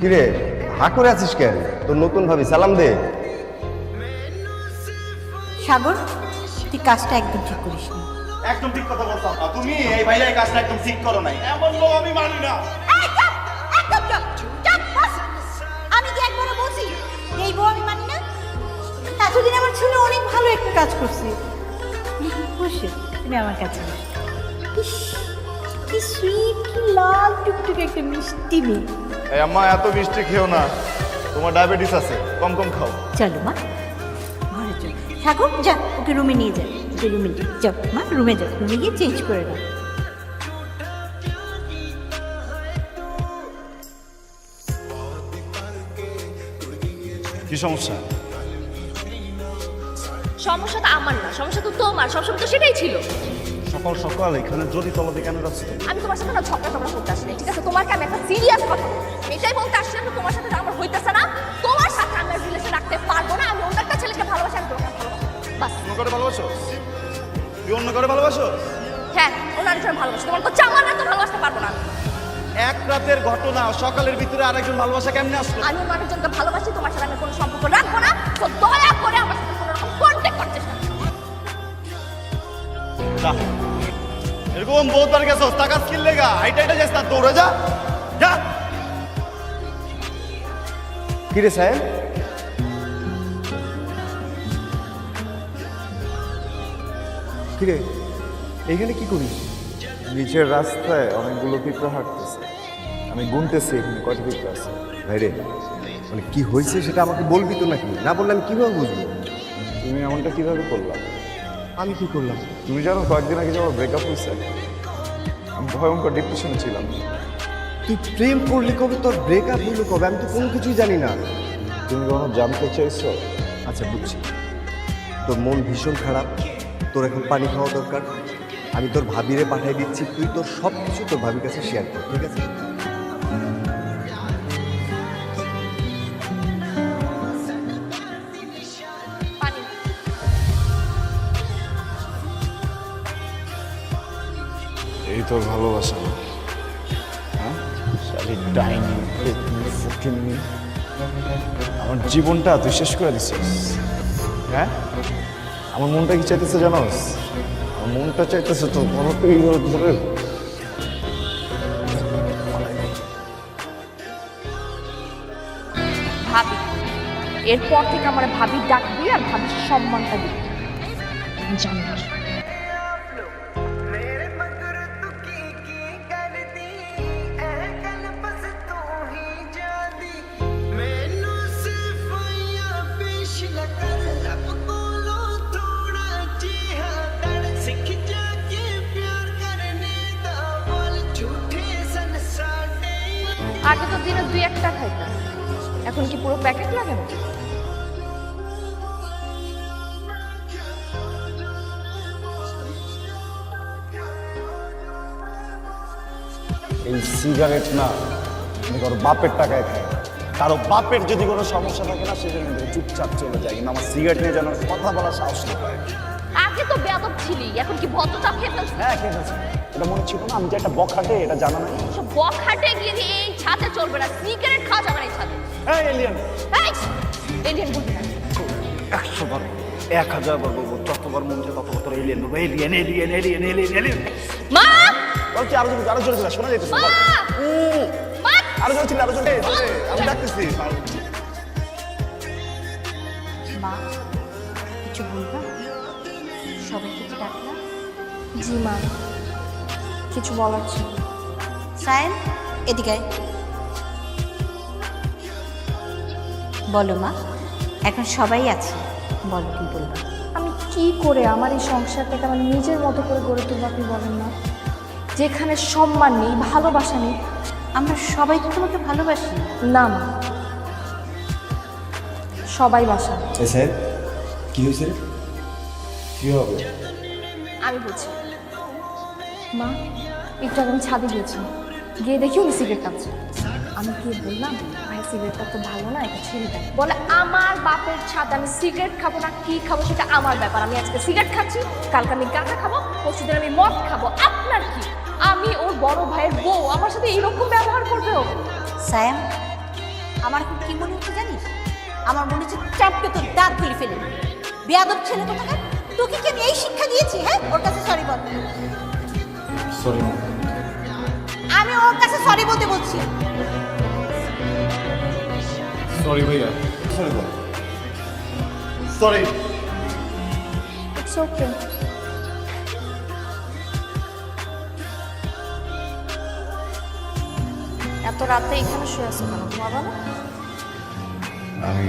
কিরে হা করে আছিস কেন? তোর নতুন ভাবি সালাম দে। সাগর তুই কাজটা একদম ঠিক করিস নি। একদম ঠিক কথা না। তুমি এই ভাইয়া এই কাজটা একদম ঠিক করো নাই। এমন লোক আমি মানি না। আমি কি একবারও বলছি এই বউ আমি মানি না? এতদিন আমার ছেলে অনেক ভালো একটা কাজ করছে। বসে তুমি আমার কাছে ইস, কি সুইট কি লাল টুকটুকে একটা মিষ্টি মেয়ে এই আম্মা এত মিষ্টি খেও না। তোমার ডায়াবেটিস আছে কম কম খাও। চলো মা ঘরে চল। সাগর যা ওকে রুমে নিয়ে যা ওকে রুমে নিয়ে যাও মা রুমে যাও রুমে গিয়ে চেঞ্জ করে নাও কি সমস্যা? সমস্যা তো আমার না সমস্যা তো তোমার সবসময় তো সেটাই ছিল। সকাল সকাল এখানে যদি তলাতে কেন যাচ্ছ? আমি তোমার সাথে না ঝগড়া টগড়া করতে আসলে ঠিক আছে? তোমার আমি একটা সিরিয়াস কথা। এটাই বলতে আসছি যে তোমার সাথে আমার হইতেছে না। তোমার সাথে আমি রিলেশন রাখতে পারব না। আমি অন্য একটা ছেলেকে ভালোবাসি আমি তোমাকে বাস। অন্য করে ভালোবাসো? তুই অন্য করে ভালোবাসো? হ্যাঁ ওনার জন্য ভালোবাসি। তোমার তো চামার না তো ভালোবাসতে পারব না এক রাতের ঘটনা সকালের ভিতরে আরেকজন ভালোবাসা কেমনে আসলো? আমি অন্য আরেকজনকে ভালোবাসি তোমার সাথে আমি কোনো সম্পর্ক রাখব না। তো দয়া করে আমার সাথে কোনো রকম কন্ট্যাক্ট করতে না। এরকম বহুত বার গেছো টাকা স্কিল লেগা হাইটা হাইটা যাস না দৌড়ে যা। যা। কিরে সাহেব? কিরে এইখানে কি করিস? নিচের রাস্তায় অনেকগুলো পিঁপড়া হাঁটতেছে। আমি গুনতেছি এখানে কয়টা পিঁপড়া আছে? ভাইরে মানে কি হয়েছে সেটা আমাকে বলবি তো নাকি? না বললে আমি কীভাবে বুঝব? তুমি এমনটা কীভাবে করলাম আমি কি করলাম? তুমি জানো কয়েকদিন আগে যে আমার ব্রেকআপ হয়েছে আমি ভয়ঙ্কর ডিপ্রেশনে ছিলাম। তুই প্রেম করলি কবে? তোর ব্রেকআপ হইল কবে? আমি তো কোনো কিছুই জানি না। তুমি কখনো জানতে চাইছো? আচ্ছা বুঝছি। তোর মন ভীষণ খারাপ তোর এখন পানি খাওয়া দরকার। আমি তোর ভাবিরে পাঠিয়ে দিচ্ছি তুই তোর সব কিছু তোর ভাবির কাছে শেয়ার কর ঠিক আছে? এই তোর ভালোবাসা। হ্যাঁ? আমার জীবনটা তুই শেষ করে দিছিস। হ্যাঁ? আমার মনটা কি চাইতেছে জানোস? আমার মনটা চাইতেছে তো ধরে ভাবি, এরপর থেকে আমার ভাবি ডাকবি আর ভাবির সম্মানটা দিবি। জানি দিনে দুই একটা খাইতাম। এখন কি পুরো প্যাকেট লাগে না এই সিগারেট না বাপের টাকায় খাই। কারও বাপের যদি কোনো সমস্যা থাকে না সেজন্য চুপচাপ চলে যাই। কিন্তু আমার সিগারেট নিয়ে যেন কথা বলার সাহস না পায়। আগে তো বেয়াদব ছিলি এখন কি ভদ্রচাপ খেতে হ্যাঁ এটা মনে ছিল না আমি যে একটা বখাটে এটা জানা নাই? বখাটে গিয়ে ছাদে চলবে না সিগারেট খাওয়া যাবে না এই ছাদে হ্যাঁ এলিয়ান এই এলিয়েন বলবি না। একশো বার এক হাজার বার বলব যতবার মন চায় ততবার তোর এলিয়ান বলব। Alien alien alien alien alien মা! বলছি আরও জোরে আরও জোরে ছিল শোনা যেতেছে মা মা! আরও জোরে ছিল আরও জোরে এই, এই, আমি ডাকতেছি। মা কিছু বলবা? সবাই কিছু ডাকলা জি মা কিছু বলার ছিল। সায়ন এদিকে বলো মা এখন সবাই আছে। বলো কি বলবা? আমি কি করে আমার এই সংসারটাকে আমার নিজের মতো করে গড়ে তুলবো আপনি বলেন না যেখানে সম্মান নেই ভালোবাসা নেই আমরা সবাই তো তোমাকে ভালোবাসি? না মা। সবাই বাসা। স্যার কি হয়েছে কি হবে? আমি বলছি। মা একটু আগে আমি ছাদে গিয়েছি গিয়ে দেখি উনি সিগারেট খাচ্ছে আমি কি বললাম? সিগারেটটা তো ভালো না এটা ছেড়ে দেয় বলে আমার বাপের ছাদ আমি সিগারেট খাব না কি খাব সেটা আমার ব্যাপার। আমি আজকে সিগারেট খাচ্ছি কালকে আমি গাঁজা খাব পরশুদিন আমি মদ খাব। আপনার কি? আমি ওর বড় ভাইয়ের বউ আমার সাথে এরকম ব্যবহার করবে ও? সায়াম আমার এখন কি মনে হচ্ছে জানিস? আমার মনে হচ্ছে চাপকে তোর দাঁত খুলে ফেলে। বেয়াদব ছেলে কোথাকার? তোকে কি আমি এই শিক্ষা দিয়েছি হ্যাঁ? ওর কাছে সরি বল। সরি আমি ওর কাছে সরি বলতে বলছি। সরি ভাইয়া। সরি সরি ইটস ওকে এত রাতে এখানে শুয়ে আছো কেন? ঘুমাবা না? আমি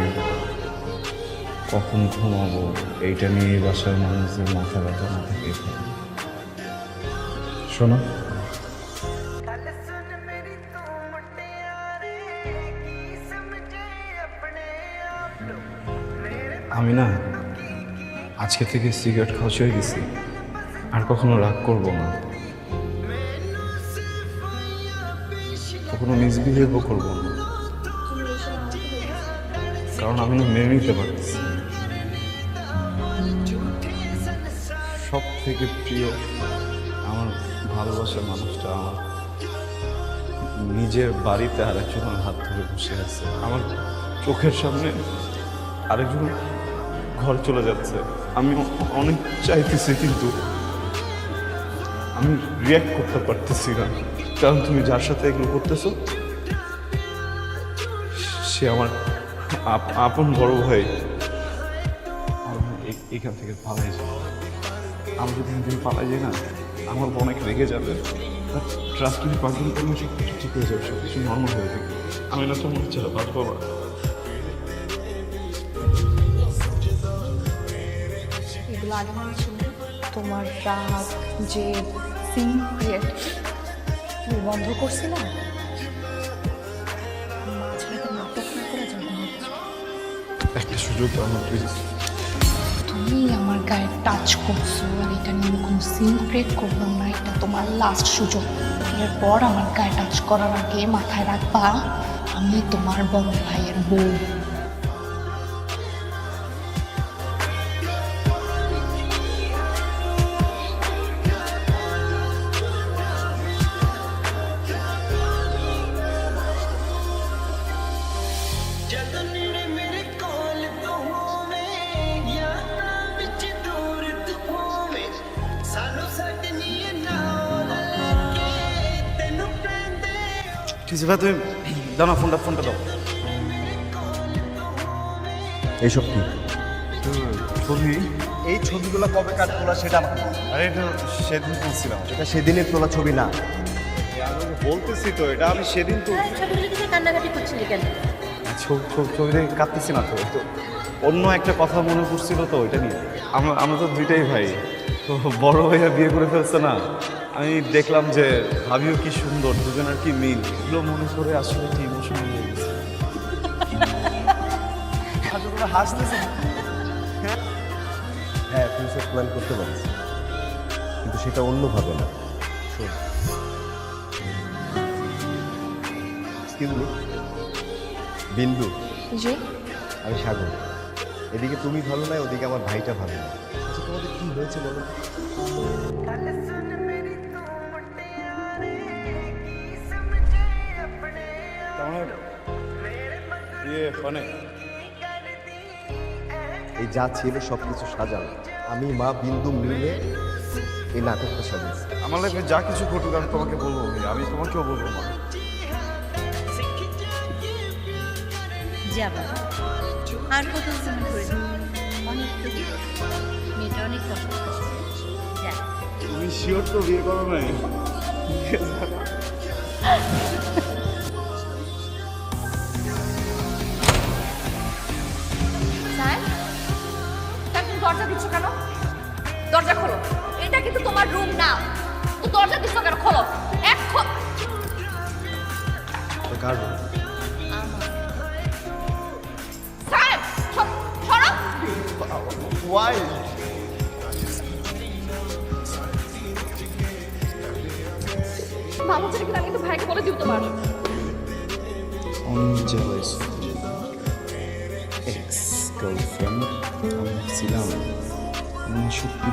কখন ঘুমাবো? এইটা নিয়ে এই বাসার মানুষদের মাথা ব্যথা না থেকে। শোনো আমি না আজকে থেকে সিগারেট খাওয়া ছেড়ে গেছি। আর কখনো রাগ করব না। কখনো মিসবিহেভও করব না। কারণ আমি না মেনে নিতে পারতেছি সব থেকে প্রিয় আমার ভালোবাসার মানুষটা আমার নিজের বাড়িতে আরেকজনের হাত ধরে বসে আছে। আমার চোখের সামনে আরেকজন ঘর চলে যাচ্ছে। আমি অনেক চাইতেছি কিন্তু আমি রিয়াক্ট করতে পারতেছি না। কারণ তুমি যার সাথে এগুলো করতেছো, সে আমার আপ- আপন বড় ভাই। এখান থেকে পালাই যায় আমি যদি এখান থেকে পালাই যাই না, আমার অনেক রেগে যাবে। ট্রাস্ট তুমি করলে সব ঠিক হয়ে যাবে সব কিছু নর্মাল হয়ে যাবে। আমি না তোমার ছাড়া বাঁচবো মনে ছিল তোমার রাগ যে সিক্রেট তুমি বন্ধ করছিলে? মাঝরাতে নাটক না করে একটা সুযোগ প্লিজ তুমি আমার গায়ে টাচ করছ আর এটা নিয়ে কোনো সিন ক্রিয়েট করলাম না এটা তোমার লাস্ট সুযোগ। এরপর আমার গায়ে টাচ করার আগে মাথায় রাখবা আমি তোমার বড় ভাইয়ের বউ। ঠিক আছে ভাই তুমি দাও না ফোনটা ফোনটা দাও। এইসব কি? ছবি? এই ছবিগুলো কবে কাট তোলা সেটা আমাকে বল। আরে এটা সেদিন তুলছিলাম। এটা সেদিনের তোলা ছবি না। আমি বলতেছি তো এটা আমি সেদিন তো ছবিগুলো কান্নাকাটি করছিলি কেন? ছবি ছবি- ছবি দেখে কাঁদতেছি না তো তো অন্য একটা কথা মনে পড়ছিল তো ওইটা নিয়ে। আমরা আমরা তো দুইটাই ভাই। তো বড় ভাইয়া বিয়ে করে ফেলছে না। আমি দেখলাম যে ভাবিও কি সুন্দর দুজনের কি মিল? এগুলো মনে করে আসলে কি ইমোশনাল হয়ে গেছে। হাসতেছে। হ্যাঁ তুই সব প্ল্যান করতে পারিস। কিন্তু সেটা অন্যভাবে না। শোন। এক্সকিউজ বিন্দু। জি। আমি সাগর। এদিকে তুমি ভালো নাই ওদিকে আমার ভাইটা ভালো না আচ্ছা তোমাদের কি হয়েছে বলো? এই যা ছিল সব কিছু সাজানো। আমি মা বিন্দু মিলে এই নাটকটা সাজিয়েছি। আমার লাইফে যা কিছু ঘটুক আমি তোমাকে বলব আমি তোমাকেও বলব মা। যাবা আর কত করে অনেক মেয়েটা অনেক কষ্ট তুমি শিওর তো বিয়ে করো নাই? ওয়াই মামু ছেলে আমি কিন্তু ভাইকে বলে দিও তোমার। অনেক জেলাস এক্স গার্লফ্রেন্ড আমি ছিলাম আমি সত্যি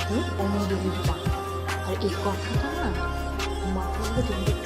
কী অনুদেবীর পা আর এই কথাটা না Itu.